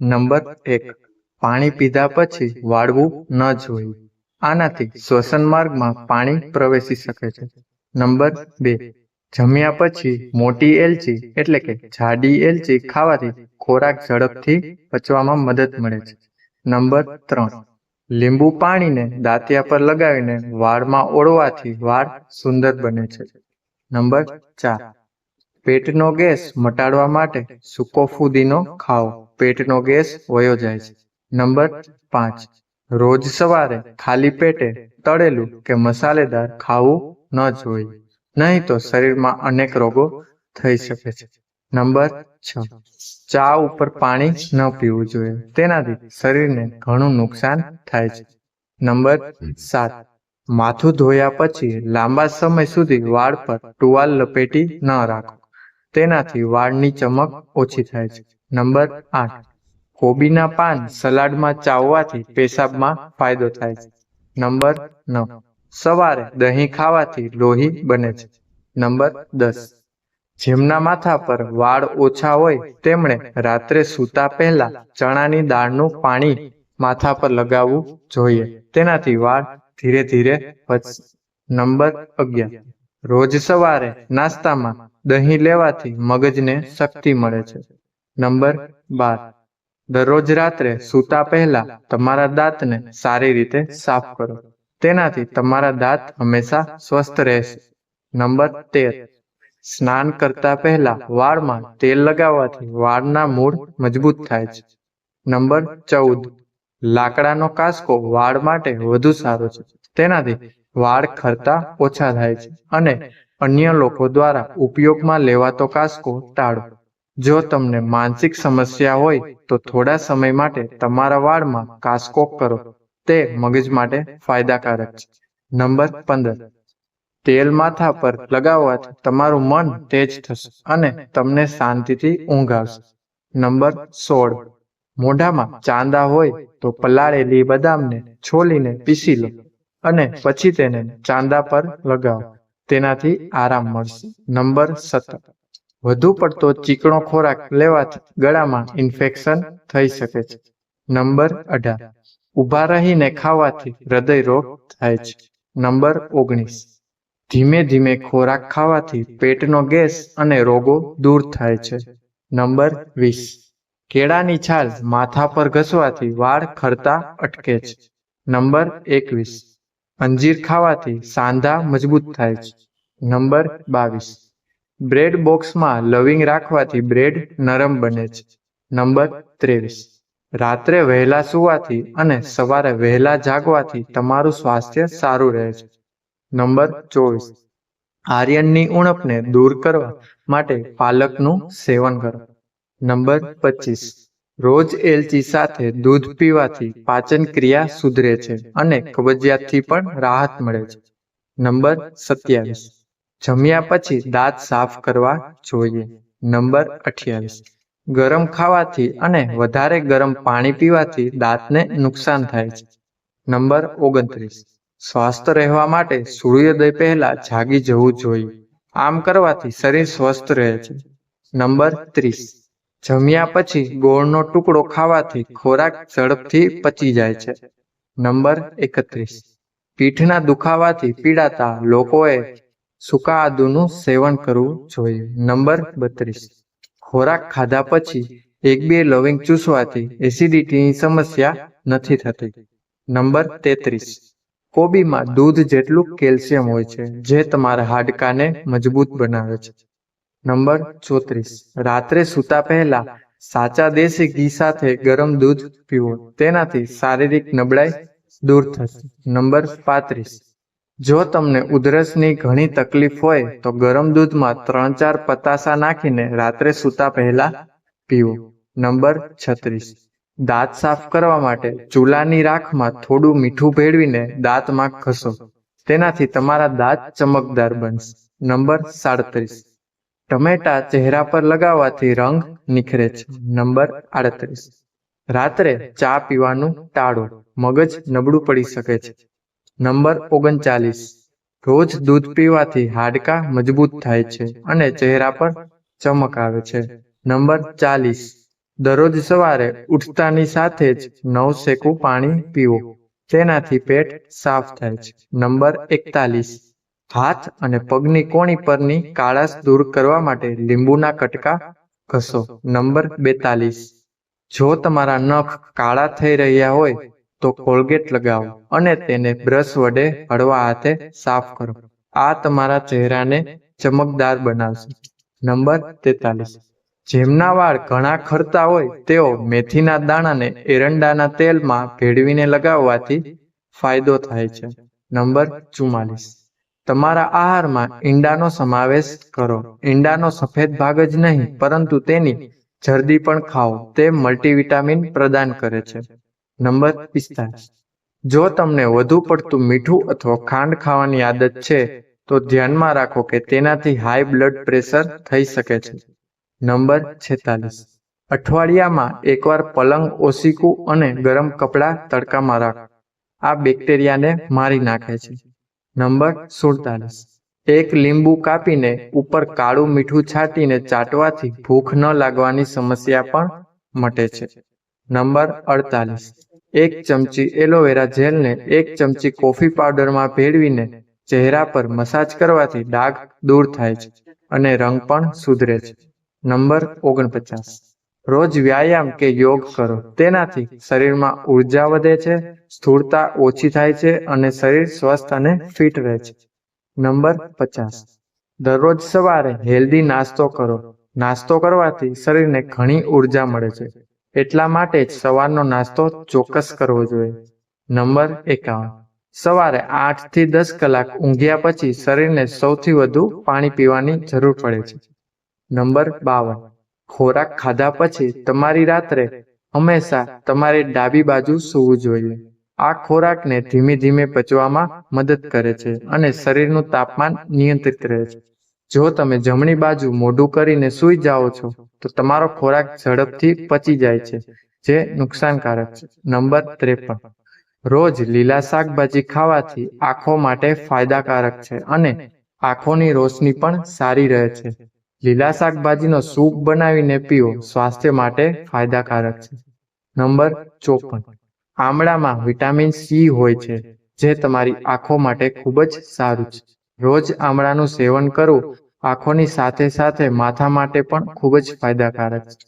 Number એક, પાણી પીધા પછી વાળવું ન જોઈએ. આનાથી શ્વસન માર્ગમાં પાણી પ્રવેશી શકે છે. નંબર બે, જમ્યા પછી મોટી એલચી એટલે કે જાડી એલચી ખાવાથી ખોરાક ઝડપથી પચવામાં મદદ મળે છે. નંબર ત્રણ, લીંબુ પાણીને દાંતિયા પર લગાવીને વાળમાં ઓળવાથી વાળ સુંદર બને છે. નંબર ચાર, પેટનો ગેસ મટાડવા માટે સૂકો ફુદીનો ખાઓ. પેટનો ગેસ વયો જાય છે. નંબર પાંચ. રોજ સવારે ખાલી પેટે તળેલું કે મસાલેદાર ખાવું ન જોઈએ નહીં તો શરીરમાં અનેક રોગો થઈ શકે છે. નંબર છ. ચા ઉપર પાણી ન પીવું જોઈએ. તેનાથી શરીરને ઘણું નુકસાન થાય છે. નંબર સાત. માથું ધોયા પછી લાંબા સમય સુધી વાળ પર ટુવાલ લપેટી ન રાખો. તેનાથી વાળની ચમક ઓછી થાય છે. નંબર આઠ. કોબીના પાન સલાડમાં ચાવવાથી પેશાબમાં ફાયદો થાય છે. નંબર નવ. સવારે દહીં ખાવાથી લોહી બને છે. નંબર દસ. જેમના માથા પર વાળ ઓછા હોય તેમણે રાત્રે સૂતા પહેલા ચણાની દાળનું પાણી માથા પર લગાવવું જોઈએ. તેનાથી વાળ ધીરે ધીરે વધશે. નંબર અગિયાર. રોજ સવારે નાસ્તામાં દહીં લેવાથી મગજને શક્તિ મળે છે. નંબર બાર. દરરોજ રાત્રે સૂતા પહેલા તમારા દાંતને સારી રીતે સાફ કરો. તેનાથી તમારા દાંત હંમેશા સ્વસ્થ રહેશે. નંબર તેર. સ્નાન કરતા પહેલા વાળમાં તેલ લગાવવાથી વાળના મૂળ મજબૂત થાય છે. નંબર ચૌદ. લાકડાનો કાસકો વાળ માટે વધુ સારો છે. તેનાથી વાળ ખરતા ઓછા થાય છે અને અન્ય લોકો દ્વારા ઉપયોગમાં લેવાતો કાસકો ટાળો. જો તમને માનસિક સમસ્યા હોય, તો થોડા સમય માટે તમારા વાળમાં કાસકો કરો. તે મગજ માટે ફાયદાકારક છે. નંબર પંદર. તેલ માથા પર લગાવવાથી તમારું મન તેજ થશે અને તમને શાંતિથી ઊંઘ આવશે નંબર સોળ. મોઢામાં ચાંદા હોય, તો પલાળેલી બદામને છોલીને પીસી લો અને પછી તેને ચાંદા પર લગાવો. તેનાથી આરામ મળશે. નંબર સત્તર. વધુ પડતો ચીકણો ખોરાક લેવાથી ગળામાં ઇન્ફેક્શન થઈ શકે છે. નંબર અઢાર. ઊભા રહીને ખાવાથી હૃદય રોગ થાય છે. નંબર ઓગણીસ. ધીમે ધીમે ખોરાક ખાવાથી પેટનો ગેસ અને રોગો દૂર થાય છે. નંબર વીસ. કેળાની છાલ માથા પર ઘસવાથી વાળ ખરતા અટકે છે. નંબર એકવીસ. અંજીર ખાવાથી સાંધા મજબૂત થાય છે. નંબર બાવીસ. બ્રેડ બોક્સમાં લવિંગ રાખવાથી બ્રેડ નરમ બને છે. નંબર ત્રેવીસ. રાત્રે વહેલા સુવાથી અને સવારે વહેલા જાગવાથી તમારું સ્વાસ્થ્ય સારું રહે છે. નંબર ચોવીસ. આર્યનની ઉણપને દૂર કરવા માટે પાલકનું સેવન કરો. નંબર પચીસ. રોજ એલચી સાથે દૂધ પીવાથી પાચન ક્રિયા સુધરે છે અને કબજિયાતથી પણ રાહત મળે છે. નંબર સત્યાવીસ. જમ્યા પછી દાંત સાફ કરવા જોઈએ. નંબર અઠ્યાવીસ. ગરમ ખાવાથી અને વધારે ગરમ પાણી પીવાથી દાંતને નુકસાન થાય છે. નંબર ઓગણત્રીસ. સ્વસ્થ રહેવા માટે સૂર્યોદય પહેલા જાગી જવું જોઈએ. આમ કરવાથી શરીર સ્વસ્થ રહે છે. નંબર ત્રીસ. જમ્યા પછી ગોળનો ટુકડો ખાવાથી ખોરાક ઝડપથી પચી જાય છે. નંબર એકત્રીસ. પીઠના દુખાવાથી પીડાતા લોકોએ સૂકા આદુનું સેવન કરવું જોઈએ. નંબર બત્રીસ. ખોરાક ખાધા પછી એક બે લવિંગ ચૂસવાથી એસિડિટીની સમસ્યા નથી થતી. નંબર તેત્રીસ. કોબીમાં દૂધ જેટલું કેલ્શિયમ હોય છે, જે તમારા હાડકાને મજબૂત બનાવે છે. નંબર ચોત્રીસ. રાત્રે સૂતા પહેલા સાચા દેશી ઘી સાથે ગરમ દૂધ પીવો. તેનાથી શારીરિક નબળાઈ દૂર થશે. નંબર પાંત્રીસ. જો તમને ઉધરસની ઘણી તકલીફ હોય, તો ગરમ દૂધમાં ત્રણ ચાર પતાસા નાખીને રાત્રે સૂતા પહેલા પીવો નંબર છત્રીસ. દાંત સાફ કરવા માટે ચૂલાની રાખમાં થોડું મીઠું ભેળવીને દાંતમાં ઘસો. તેનાથી તમારા દાંત ચમકદાર બનશે. નંબર સાડત્રીસ. ટમેટા ચહેરા પર લગાવવાથી રંગ નિખરે છે. નંબર આડત્રીસ. રાત્રે ચા પીવાનું ટાળો. મગજ નબળું પડી શકે છે. નંબર ઓગણચાલીસ. રોજ દૂધ પીવાથી હાડકા મજબૂત થાય છે અને ચહેરા પર ચમક આવે છે. નંબર ચાલીસ. દરરોજ સવારે ઉઠતાની સાથે જ નવ શેકું પાણી પીવો. તેનાથી પેટ સાફ થાય છે. નંબર એકતાલીસ. હાથ અને પગની કોણી પરની કાળાશ દૂર કરવા માટે લીંબુના કટકા ઘસો. નંબર બેતાલીસ. જો તમારા નખ કાળા થઈ રહ્યા હોય તો કોલગેટ લગાવો અને તેને બ્રશ વડે હળવા હાથે સાફ કરો. આ તમારા ચહેરાને ચમકદાર બનાવશે. નંબર તેતાલીસ. જેમના વાળ ઘણા ખરતા હોય, તેઓ મેથીના દાણાને એરંડાના તેલમાં ભેળવીને લગાવવાથી ફાયદો થાય છે. નંબર ચુમ્માલીસ તમારા આહારમાં ઈંડાનો સમાવેશ કરો. ઈંડાનો સફેદ ભાગ જ નહીં, પરંતુ તેની જરદી પણ ખાઓ. તે મલ્ટીવિટામિન પ્રદાન કરે છે. નંબર પિસ્તાલીસ. જો તમને વધુ પડતું મીઠું અથવા ખાંડ ખાવાની આદત છે, તો ધ્યાનમાં રાખો કે તેનાથી હાઈ બ્લડ પ્રેશર થઈ શકે છે. નંબર છેતાલીસ. અઠવાડિયામાં એકવાર પલંગ ઓસીકું અને ગરમ કપડાં તડકામાં રાખો. આ બેક્ટેરિયાને મારી નાખે છે. નંબર સુડતાલીસ. એક લીંબુ કાપીને ઉપર કાળું મીઠું છાંટીને ચાટવાથી ભૂખ ન લાગવાની સમસ્યા પણ મટે છે. નંબર અડતાલીસ. એક ચમચી એલોવેરા જેલને એક ચમચી કોફી પાવડરમાં ભેળવીને ચહેરા પર મસાજ કરવાથી ડાઘ દૂર થાય છે અને રંગ પણ સુધરે છે. નંબર ઓગણપચાસ. રોજ વ્યાયામ કે યોગ કરો. તેનાથી શરીરમાં ઊર્જા વધે છે, સ્થૂળતા ઓછી થાય છે અને શરીર સ્વસ્થ અને ફિટ રહે છે. નંબર પચાસ. દરરોજ સવારે હેલ્ધી નાસ્તો કરો. નાસ્તો કરવાથી શરીરને ઘણી ઊર્જા મળે છે. એટલા માટે જ સવારનો નાસ્તો ચોક્કસ કરવો જોઈએ. નંબર એકાવન. સવારે આઠથી દસ કલાક ઊંઘ્યા પછી શરીરને સૌથી વધુ પાણી પીવાની જરૂર પડે છે. નંબર બાવન. ખોરાક ખાધા પછી તમારી રાત્રે હંમેશા તમારી ડાબી બાજુ સૂવું જોઈએ. આ ખોરાકને ધીમે ધીમે પચવામાં મદદ કરે છે અને શરીરનું તાપમાન નિયંત્રિત રહે છે. જો તમે જમણી બાજુ મોઢું કરીને સૂઈ જાઓ છો, તો તમારો ખોરાક ઝડપથી પચી જાય છે, જે નુકસાનકારક છે. નંબર ત્રેપન. રોજ લીલા શાકભાજી ખાવાથી આંખો માટે ફાયદાકારક છે અને આંખોની રોશની પણ સારી રહે છે. લીલા શાકભાજીનો સૂપ બનાવીને પીવો સ્વાસ્થ્ય માટે ફાયદાકારક છે. નંબર ચોપન. આમળામાં વિટામિન સી હોય છે, જે તમારી આંખો માટે ખૂબ જ સારું છે. રોજ આમળાનું સેવન કરવું આંખોની સાથે સાથે માથા માટે પણ ખૂબ જ ફાયદાકારક છે.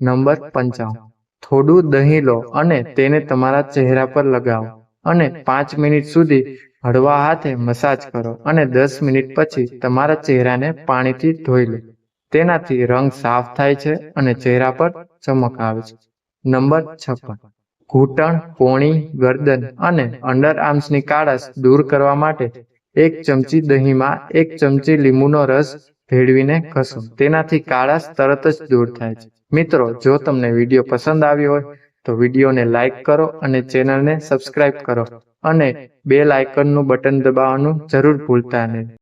નંબર પંચાવન થોડું દહીં લો અને તેને તમારા ચહેરા પર લગાવો અને પાંચ મિનિટ સુધી હળવા હાથે મસાજ કરો અને દસ મિનિટ પછી તમારા ચહેરાને પાણીથી ધોઈ લો. તેનાથી રંગ સાફ થાય છે અને ચહેરા પર ચમક આવે છે. નંબર છપ્પન. ઘૂંટણ કોણી ગરદન અને અંડર આર્મ્સની કાળસ દૂર કરવા માટે એક ચમચી દહીંમાં એક ચમચી લીંબુનો રસ ભેળવીને ઘસો. તેનાથી કાળાશ તરત જ દૂર થાય છે. મિત્રો, જો તમને વીડિયો પસંદ આવ્યો હોય, તો વિડીયોને લાઈક કરો અને ચેનલને સબસ્ક્રાઇબ કરો. અને બેલ આઇકનનું બટન દબાવવાનું જરૂર ભૂલતા નહીં.